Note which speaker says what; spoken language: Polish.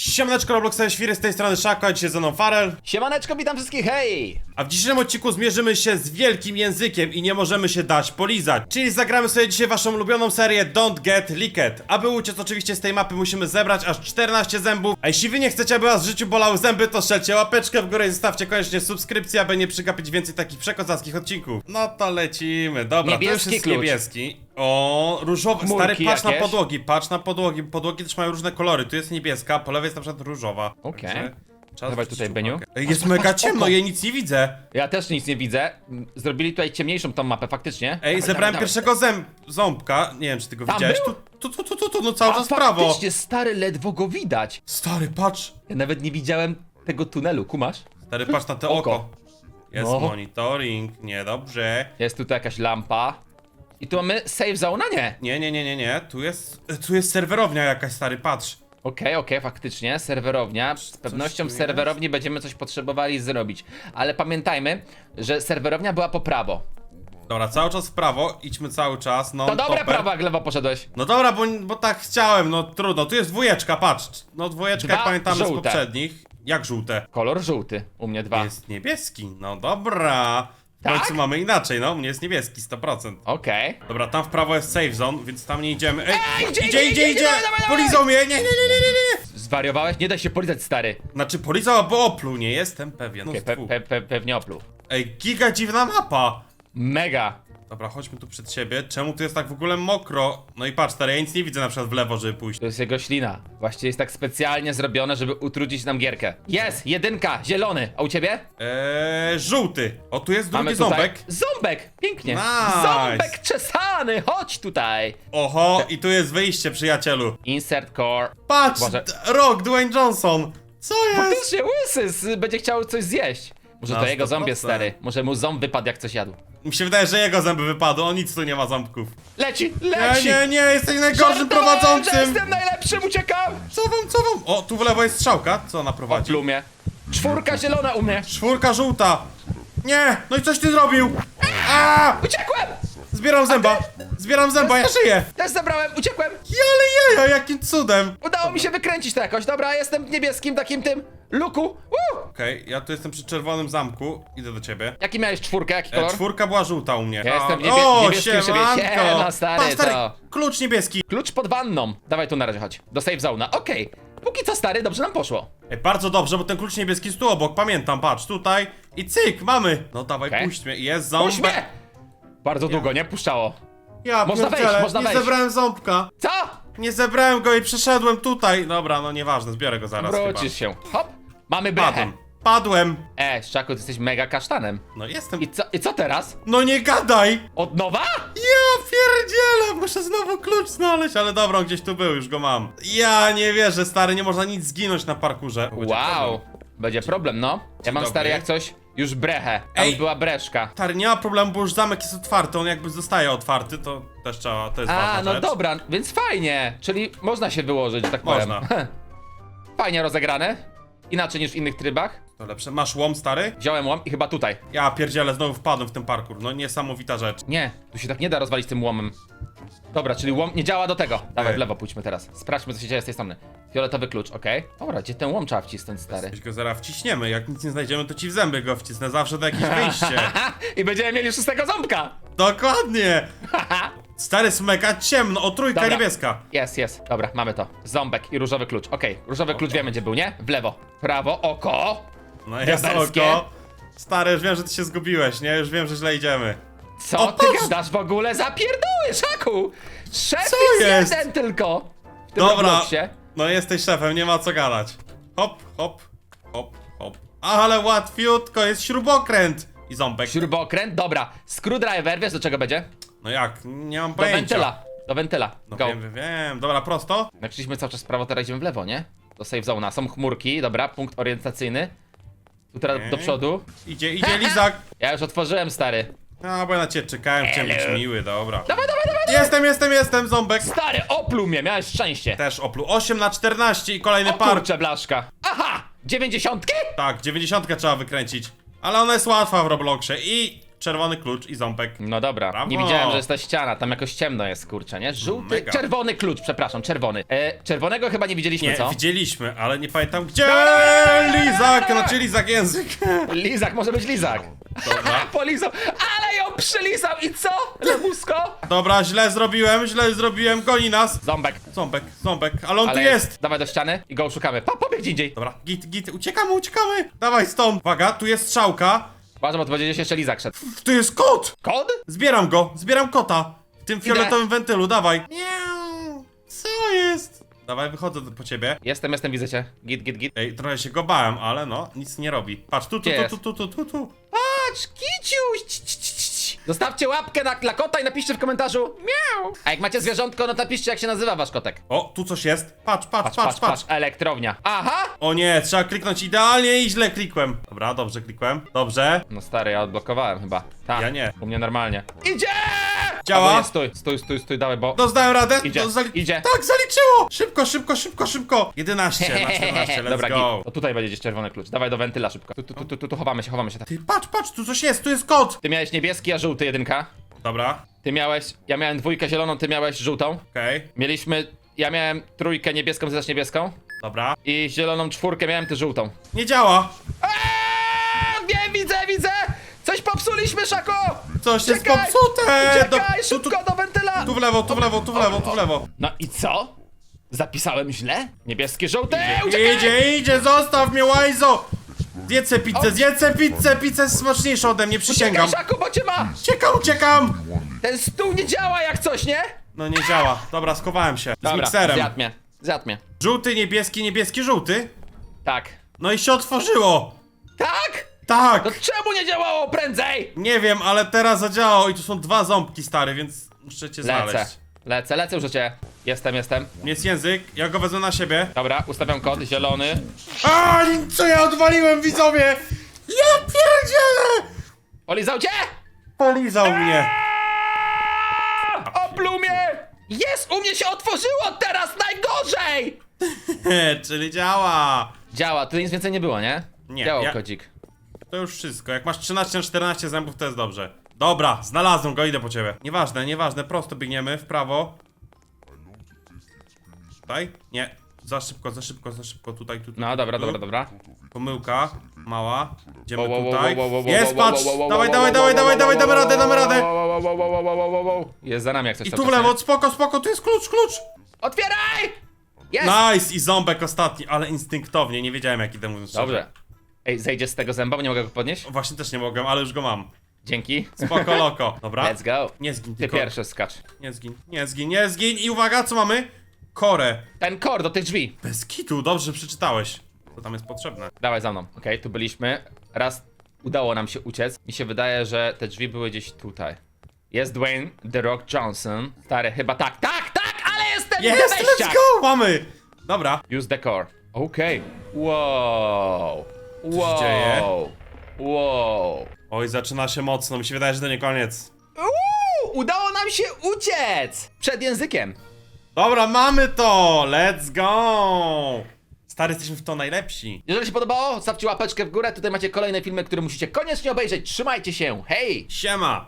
Speaker 1: Siemaneczko Robloxowe Świry, z tej strony Szako, a dzisiaj ze mną Farel.
Speaker 2: Siemaneczko, witam wszystkich, hej!
Speaker 1: A w dzisiejszym odcinku zmierzymy się z wielkim językiem i nie możemy się dać polizać. Czyli zagramy sobie dzisiaj waszą ulubioną serię Don't Get Licked. Aby uciec oczywiście z tej mapy musimy zebrać aż 14 zębów. A jeśli wy nie chcecie, aby was w życiu bolały zęby, to strzelcie łapeczkę w górę i zostawcie koniecznie subskrypcję, aby nie przegapić więcej takich przekozackich odcinków. No to lecimy. Dobra, to już
Speaker 2: Niebieski
Speaker 1: jest
Speaker 2: klucz.
Speaker 1: niebieski. O, różowy. Stary,
Speaker 2: Chmurki
Speaker 1: patrz na
Speaker 2: jakieś.
Speaker 1: podłogi, patrz na podłogi. Podłogi też mają różne kolory. Tu jest niebieska, po lewej jest na przykład różowa.
Speaker 2: Okej.
Speaker 1: Także trzeba zwrócić
Speaker 2: tutaj, Beniu.
Speaker 1: uwagę. Ej, Jest mega ciemno, ja nic nie widzę.
Speaker 2: Ja też nic nie widzę. Zrobili tutaj ciemniejszą tą mapę, faktycznie.
Speaker 1: Ej, zebrałem pierwszego zęb ząbka. Nie wiem, czy ty go
Speaker 2: Tam
Speaker 1: widziałeś.
Speaker 2: był?
Speaker 1: Tu, tu, tu, tu, tu, tu, no cały czas prawo.
Speaker 2: faktycznie, stary, ledwo go widać.
Speaker 1: Stary, patrz.
Speaker 2: Ja nawet nie widziałem tego tunelu, kumasz?
Speaker 1: Stary, patrz na te
Speaker 2: Oko.
Speaker 1: oko. Jest
Speaker 2: No.
Speaker 1: monitoring, niedobrze.
Speaker 2: Jest tutaj jakaś lampa. I tu mamy save zone, a nie.
Speaker 1: Nie, nie, nie, nie, nie. Tu jest, tu jest serwerownia jakaś, stary, patrz.
Speaker 2: Okej, okej, faktycznie, serwerownia. Z pewnością
Speaker 1: tu
Speaker 2: w
Speaker 1: jest?
Speaker 2: serwerowni będziemy coś potrzebowali zrobić. Ale pamiętajmy, że serwerownia była po prawo.
Speaker 1: Dobra, cały czas w prawo, idźmy cały czas, no
Speaker 2: To dobre prawo, jak lewo poszedłeś.
Speaker 1: No dobra, bo, bo tak chciałem, no trudno. Tu jest dwójeczka, patrz. No dwójeczka, jak pamiętamy z poprzednich. Jak żółte?
Speaker 2: Kolor żółty, u mnie dwa.
Speaker 1: Jest niebieski, no dobra. W
Speaker 2: Tak?
Speaker 1: końcu mamy inaczej, no, u mnie jest niebieski, 100%.
Speaker 2: Okej.
Speaker 1: Dobra, tam w prawo jest safe zone, więc tam nie idziemy. Ej,
Speaker 2: Ej, idzie,
Speaker 1: idzie,
Speaker 2: idzie,
Speaker 1: idzie,
Speaker 2: dawaj, dawaj, dawaj!
Speaker 1: Polizał mnie! Nie, nie, nie, nie, nie, nie!
Speaker 2: Zwariowałeś? Nie da się polizać, stary.
Speaker 1: Znaczy, polizał albo opluł, nie jestem pewien. No,
Speaker 2: Okej,
Speaker 1: z
Speaker 2: pe,
Speaker 1: dwóch.
Speaker 2: pe, pe, pewnie opluł.
Speaker 1: Ej, giga dziwna mapa!
Speaker 2: Mega.
Speaker 1: Dobra, chodźmy tu przed siebie. Czemu tu jest tak w ogóle mokro? No i patrz, stary, ja nic nie widzę na przykład w lewo, żeby pójść.
Speaker 2: To jest jego ślina. Właściwie jest tak specjalnie zrobione, żeby utrudzić nam gierkę. Jest! Jedynka! Zielony! A u ciebie?
Speaker 1: Eee, żółty. O, tu jest drugi
Speaker 2: Mamy tutaj...
Speaker 1: ząbek.
Speaker 2: Ząbek! Pięknie!
Speaker 1: Nice.
Speaker 2: Ząbek czesany! Chodź tutaj!
Speaker 1: Oho, i tu jest wyjście, przyjacielu.
Speaker 2: Insert core.
Speaker 1: Patrz,
Speaker 2: Boże.
Speaker 1: Rock, Dwayne Johnson. Co jest?
Speaker 2: Faktycznie łysy z- będzie chciał coś zjeść. Może
Speaker 1: Na
Speaker 2: to jego
Speaker 1: 100%.
Speaker 2: ząb jest stary. Może mu ząb wypadł jak coś jadł.
Speaker 1: Mi się wydaje, że jego zęby wypadły, on nic tu nie ma ząbków.
Speaker 2: Leci!
Speaker 1: Nie,
Speaker 2: Leci!
Speaker 1: nie, nie, jesteś najgorszym
Speaker 2: Żartowałem, że
Speaker 1: prowadzącym!
Speaker 2: Jestem najlepszym, uciekam!
Speaker 1: Co wam, co wam? O, tu w lewo jest strzałka. Co ona
Speaker 2: O
Speaker 1: prowadzi?
Speaker 2: plumie. Czwórka zielona u mnie.
Speaker 1: Czwórka żółta. Nie, no i coś ty zrobił. A!
Speaker 2: Uciekłem!
Speaker 1: Zbieram zęba. Zbieram zęba, ja żyję.
Speaker 2: Też zabrałem, uciekłem!
Speaker 1: Ale jaja, jakim cudem.
Speaker 2: Udało mi się wykręcić to jakoś. Dobra, jestem w niebieskim takim tym luku. Woo!
Speaker 1: Okej, ja tu jestem przy czerwonym zamku. Idę do ciebie.
Speaker 2: Jaki miałeś czwórkę, jaki
Speaker 1: E,
Speaker 2: kolor?
Speaker 1: czwórka była żółta u mnie.
Speaker 2: Ja jestem w
Speaker 1: A,
Speaker 2: niebie-
Speaker 1: o,
Speaker 2: niebieskim sobie.
Speaker 1: siemanko.
Speaker 2: Siema, stary,
Speaker 1: Patrz, stary, klucz niebieski.
Speaker 2: Klucz pod wanną. Dawaj tu na razie chodź. Do safe zone'a. Okej. Póki co stary, dobrze nam poszło.
Speaker 1: Ej, bardzo dobrze, bo ten klucz niebieski jest tu obok, pamiętam, patrz, tutaj. I cyk, mamy. No dawaj,
Speaker 2: Okej.
Speaker 1: puść mnie. Jest
Speaker 2: Puść
Speaker 1: ząbek.
Speaker 2: mnie! Bardzo długo, nie? Puszczało.
Speaker 1: Ja
Speaker 2: Można
Speaker 1: pierdzielę,
Speaker 2: wejść, można
Speaker 1: nie
Speaker 2: wejść.
Speaker 1: zebrałem ząbka.
Speaker 2: Co?
Speaker 1: Nie zebrałem go i przeszedłem tutaj. Dobra, no nieważne, zbiorę go zaraz
Speaker 2: Wrócisz się. Hop. Mamy
Speaker 1: chyba. Padłem. Padłem.
Speaker 2: E, Szczaku, ty jesteś mega kasztanem.
Speaker 1: No jestem.
Speaker 2: I co, I co teraz?
Speaker 1: No nie gadaj!
Speaker 2: Od nowa?
Speaker 1: Ja pierdzielę, muszę znowu klucz znaleźć, ale dobra, on gdzieś tu był, już go mam. Ja nie wierzę, stary, nie można nic zginąć na parkurze. Będzie
Speaker 2: Wow.
Speaker 1: problem.
Speaker 2: Będzie problem, no. Ja mam
Speaker 1: dobry.
Speaker 2: stary jak coś, już brechę. Tam
Speaker 1: Ej.
Speaker 2: była breszka.
Speaker 1: Stary, nie ma problemu, bo już zamek jest otwarty, on jakby zostaje otwarty, to też trzeba, to jest
Speaker 2: A,
Speaker 1: ważna
Speaker 2: no
Speaker 1: rzecz.
Speaker 2: dobra, więc fajnie. Czyli można się wyłożyć, że tak
Speaker 1: Można.
Speaker 2: powiem. Fajnie rozegrane. Inaczej niż w innych trybach.
Speaker 1: To lepsze. Masz łom, stary?
Speaker 2: Wziąłem łom i chyba tutaj.
Speaker 1: Ja pierdzielę, znowu wpadłem w ten parkur, no niesamowita rzecz.
Speaker 2: Nie, tu się tak nie da rozwalić tym łomem. Dobra, czyli łom nie działa do tego. Dawaj,
Speaker 1: Ej.
Speaker 2: w lewo pójdźmy teraz. Sprawdźmy, co się dzieje z tej strony. Fioletowy klucz, okej. Dobra, gdzie ten łom trzeba wcisnąć, stary?
Speaker 1: Jeśli go zaraz wciśniemy, jak nic nie znajdziemy, to ci w zęby go wcisnę, zawsze do jakieś wyjście.
Speaker 2: I będziemy mieli szóstego ząbka!
Speaker 1: Dokładnie! Stary smeka, ciemno, o trójka
Speaker 2: Dobra.
Speaker 1: niebieska.
Speaker 2: Jest, jest. Dobra, mamy to. Ząbek i różowy klucz. Okej, różowy klucz wiemy, gdzie był, nie? W lewo. Prawo, oko.
Speaker 1: No jest
Speaker 2: Diabelskie.
Speaker 1: oko. Stary, już wiem, że ty się zgubiłeś, nie? Już wiem, że źle idziemy.
Speaker 2: Co
Speaker 1: O,
Speaker 2: ty
Speaker 1: patrz!
Speaker 2: gadasz w ogóle? Zapierdoły, Szaku! Szef
Speaker 1: Co
Speaker 2: jest,
Speaker 1: jest?
Speaker 2: jeden tylko! W tym
Speaker 1: Dobra,
Speaker 2: Robloxie.
Speaker 1: No jesteś szefem, nie ma co gadać. Hop, hop, hop, hop. Ale łatwiutko, jest śrubokręt. I ząbek.
Speaker 2: Śrubokręt, dobra. Screwdriver, wiesz do czego będzie?
Speaker 1: No jak? Nie mam
Speaker 2: Do
Speaker 1: pojęcia.
Speaker 2: wentyla. Do wentyla.
Speaker 1: No
Speaker 2: Go.
Speaker 1: wiem, wiem, wiem. Dobra, prosto?
Speaker 2: Jak szliśmy cały czas w prawo, teraz idziemy w lewo, nie? Do safe zona. Są chmurki, dobra, punkt orientacyjny. Tu teraz
Speaker 1: Okej.
Speaker 2: do przodu.
Speaker 1: Idzie, idzie Lizak.
Speaker 2: Ja już otworzyłem, stary.
Speaker 1: A, bo ja na ciebie czekałem, chciałem być
Speaker 2: Hello.
Speaker 1: miły, dobra.
Speaker 2: Dawaj, dawaj, dawaj!
Speaker 1: Jestem, jestem, jestem, ząbek.
Speaker 2: Stary, opluł mnie, miałeś szczęście.
Speaker 1: Też opluł. 8 na 14 i kolejny
Speaker 2: O
Speaker 1: par.
Speaker 2: kurczę, blaszka. Aha! Dziewięćdziesiątki?
Speaker 1: Tak, 90 trzeba wykręcić. Ale ona jest łatwa w Robloxie i czerwony klucz i ząbek.
Speaker 2: No dobra,
Speaker 1: Brawo.
Speaker 2: nie widziałem, że jest ta ściana, tam jakoś ciemno jest, kurczę, nie? Żółty,
Speaker 1: Mega.
Speaker 2: czerwony klucz, przepraszam, czerwony. E, czerwonego chyba nie widzieliśmy,
Speaker 1: Nie,
Speaker 2: co?
Speaker 1: widzieliśmy, ale nie pamiętam gdzie. Lizak, znaczy Lizak język.
Speaker 2: Lizak, może być lizak.
Speaker 1: Dobra.
Speaker 2: Polizał, przylizał i co? Lemusko?
Speaker 1: Dobra, źle zrobiłem, źle zrobiłem, goni nas.
Speaker 2: Ząbek.
Speaker 1: Ząbek, ząbek, ale on
Speaker 2: Ale
Speaker 1: tu jest.
Speaker 2: Dawaj do ściany i go szukamy. Pa, pobieg gdzie indziej.
Speaker 1: Dobra, git, git, uciekamy, uciekamy. Dawaj stąd. Uwaga, tu jest strzałka.
Speaker 2: Uważam, bo to będzie gdzieś jeszcze lizak szedł.
Speaker 1: Tu jest kot.
Speaker 2: Kod?
Speaker 1: Zbieram go, zbieram kota. W tym fioletowym wentylu, dawaj. Miau. Co jest? Dawaj, wychodzę po ciebie.
Speaker 2: Jestem, jestem, widzę cię. Git, git, git.
Speaker 1: Ej, trochę się go bałem, ale no, nic nie robi. Patrz, tu, tu,
Speaker 2: Gdzie
Speaker 1: tu,
Speaker 2: jest?
Speaker 1: tu, tu, tu, tu, tu.
Speaker 2: Patrz, kiciuś! Ci, ci, ci, ci. Zostawcie łapkę na, dla kota i napiszcie w komentarzu miau. A jak macie zwierzątko, no to napiszcie jak się nazywa wasz kotek.
Speaker 1: O, tu coś jest. Patrz, patrz, patrz, patrz.
Speaker 2: Elektrownia. Aha!
Speaker 1: O nie, trzeba kliknąć idealnie i źle klikłem. Dobra, dobrze klikłem. Dobrze.
Speaker 2: No stary, ja odblokowałem chyba. Tak.
Speaker 1: Ja nie.
Speaker 2: U mnie normalnie. Idzie!
Speaker 1: Działa?
Speaker 2: Albo nie, stój, stój, stój, stój, dawaj, bo...
Speaker 1: Dozdałem radę?
Speaker 2: Idzie,
Speaker 1: To zali-
Speaker 2: idzie.
Speaker 1: Tak, zaliczyło! Szybko, szybko, szybko, szybko! 11 na 14, let's
Speaker 2: Dobra,
Speaker 1: go.
Speaker 2: git. O tutaj będzie gdzieś czerwony klucz. Dawaj do wentyla szybko. Tu, tu, tu, tu, tu, tu chowamy się, chowamy się.
Speaker 1: Ty, patrz, patrz, tu coś jest, tu jest kot!
Speaker 2: Ty miałeś niebieski, a żółty jedynka.
Speaker 1: Dobra,
Speaker 2: Ty miałeś, ja miałem dwójkę zieloną, ty miałeś żółtą.
Speaker 1: okej,
Speaker 2: Mieliśmy, ja miałem trójkę niebieską, ty też niebieską.
Speaker 1: dobra.
Speaker 2: I zieloną czwórkę miałem, ty żółtą.
Speaker 1: Nie działa!
Speaker 2: Eee, wiem, widzę, widzę! Coś popsuliśmy, Szako!
Speaker 1: Coś jest
Speaker 2: Czekaj!
Speaker 1: popsute! Do- tu, tu,
Speaker 2: szybko do wentyla!
Speaker 1: tu w lewo, tu w lewo, tu w lewo, tu w lewo.
Speaker 2: No i co? Zapisałem źle? Niebieski, żółty, uciekaj!
Speaker 1: Idzie, idzie, zostaw mnie, łajzo! Zjedzę pizzę, zjedzę pizzę, pizza jest smaczniejsza ode mnie, przysięgam.
Speaker 2: Uciekaj, Szako, bo cię ma!
Speaker 1: Uciekam, uciekam!
Speaker 2: Ten stół nie działa jak coś, nie?
Speaker 1: No nie działa. Dobra, schowałem się. Z
Speaker 2: Dobra,
Speaker 1: mikserem.
Speaker 2: zjadł mnie, zjadł mnie.
Speaker 1: Żółty, niebieski, niebieski, żółty.
Speaker 2: Tak.
Speaker 1: No i się otworzyło.
Speaker 2: Tak? To czemu nie działało prędzej?
Speaker 1: Nie wiem, ale teraz zadziałało i tu są dwa ząbki stary, więc muszę cię
Speaker 2: Lecę,
Speaker 1: znaleźć.
Speaker 2: lecę, lecę już do ciebie. Jestem, jestem.
Speaker 1: Jest język, ja go wezmę na siebie.
Speaker 2: Dobra, ustawiam kod, zielony.
Speaker 1: A, co ja odwaliłem, widzowie? Ja pierdzielę!
Speaker 2: Polizał cię!
Speaker 1: Polizał mnie.
Speaker 2: O plumie! Jest, u mnie się otworzyło teraz najgorzej!
Speaker 1: Czyli działa.
Speaker 2: Działa, tu nic więcej nie było, nie?
Speaker 1: Nie,
Speaker 2: Działał
Speaker 1: ja-
Speaker 2: kodzik.
Speaker 1: To już wszystko. Jak masz 13 na 14 zębów, to jest dobrze. Dobra, znalazłem go, idę po ciebie. Nieważne, nieważne, prosto biegniemy, w prawo. Tutaj? Nie. Za szybko, za szybko, za szybko, tutaj, tu, tu,
Speaker 2: No
Speaker 1: tu,
Speaker 2: dobra,
Speaker 1: tu.
Speaker 2: dobra, dobra.
Speaker 1: Pomyłka, mała. Idziemy
Speaker 2: Wow, wow, wow,
Speaker 1: tutaj.
Speaker 2: wow, wow, wow,
Speaker 1: Jest,
Speaker 2: wow,
Speaker 1: patrz!
Speaker 2: wow, wow,
Speaker 1: Dawaj,
Speaker 2: wow,
Speaker 1: dawaj,
Speaker 2: wow,
Speaker 1: dawaj,
Speaker 2: wow,
Speaker 1: dawaj,
Speaker 2: wow,
Speaker 1: dawaj, damy radę, damy radę!
Speaker 2: wow, wow, wow, wow, wow, wow, wow, wow. Jest za nami jak coś
Speaker 1: I tu w
Speaker 2: czas,
Speaker 1: lewo, spoko, spoko, tu jest klucz, klucz!
Speaker 2: Otwieraj! Jest!
Speaker 1: Nice! I ząbek ostatni, ale instynktownie, nie wiedziałem jaki temu szczerze.
Speaker 2: Dobrze. Ej, zejdzie z tego zęba, bo nie mogę go podnieść?
Speaker 1: Właśnie też nie mogłem, ale już go mam.
Speaker 2: Dzięki.
Speaker 1: Spoko, loko. Dobra.
Speaker 2: Let's go.
Speaker 1: Nie zgin
Speaker 2: Ty
Speaker 1: tylko.
Speaker 2: pierwszy skacz.
Speaker 1: Nie zgin, nie zgin, nie zgin i uwaga, co mamy? Korę.
Speaker 2: Ten kor do tych drzwi.
Speaker 1: Bez kitu, dobrze przeczytałeś. To tam jest potrzebne.
Speaker 2: Dawaj za mną. Okej, tu byliśmy. Raz udało nam się uciec. Mi się wydaje, że te drzwi były gdzieś tutaj. Jest Dwayne The Rock Johnson. Stary, chyba tak. Tak, tak, ale jestem
Speaker 1: Jest, let's go! Mamy! Dobra.
Speaker 2: Use the core. Okej. Wow. Wow.
Speaker 1: dzieje?
Speaker 2: Wow.
Speaker 1: Oj, zaczyna się mocno, mi się wydaje, że to nie koniec.
Speaker 2: Uuu, udało nam się uciec! Przed językiem.
Speaker 1: Dobra, mamy to! Let's go! Stary, jesteśmy w to najlepsi.
Speaker 2: Jeżeli się podobało, stawcie łapeczkę w górę. Tutaj macie kolejne filmy, które musicie koniecznie obejrzeć. Trzymajcie się. Hej!
Speaker 1: Siema!